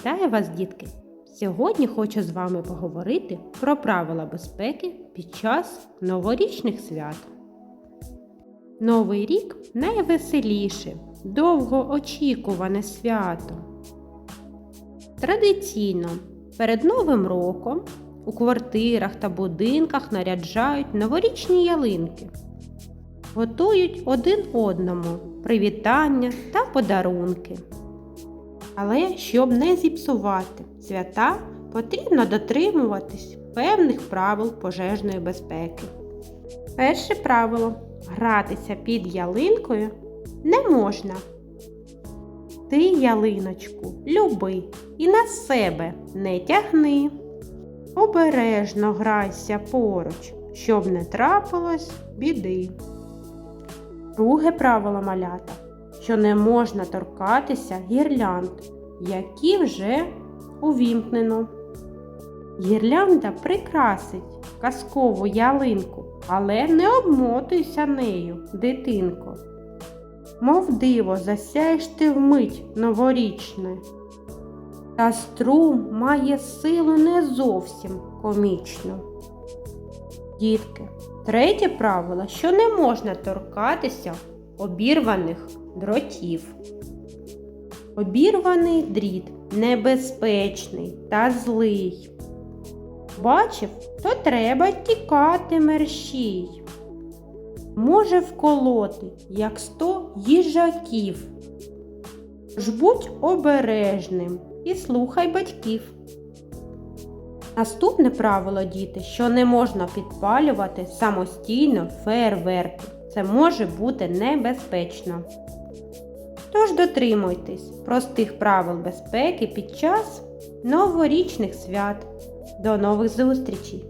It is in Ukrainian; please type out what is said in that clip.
Вітаю вас, дітки! Сьогодні хочу з вами поговорити про правила безпеки під час новорічних свят. Новий рік найвеселіше, довгоочікуване свято. Традиційно перед Новим роком у квартирах та будинках наряджають новорічні ялинки, готують один одному привітання та подарунки. Але щоб не зіпсувати свята, потрібно дотримуватись певних правил пожежної безпеки. Перше правило гратися під ялинкою не можна. Ти ялиночку люби і на себе не тягни. Обережно грайся поруч, щоб не трапилось біди. Друге правило малята що не можна торкатися гірлянд, які вже увімкнено. Гірлянда прикрасить казкову ялинку, але не обмотуйся нею, дитинко. Мов диво, засяєш ти вмить новорічне. Та струм має силу не зовсім комічну. Дітки, третє правило, що не можна торкатися обірваних дротів. Обірваний дріт небезпечний та злий. Бачив, то треба тікати мерщій. Може вколоти, як сто їжаків. Ж будь обережним і слухай батьків. Наступне правило діти, що не можна підпалювати самостійно фейерверки. Це може бути небезпечно. Тож дотримуйтесь простих правил безпеки під час новорічних свят. До нових зустрічей!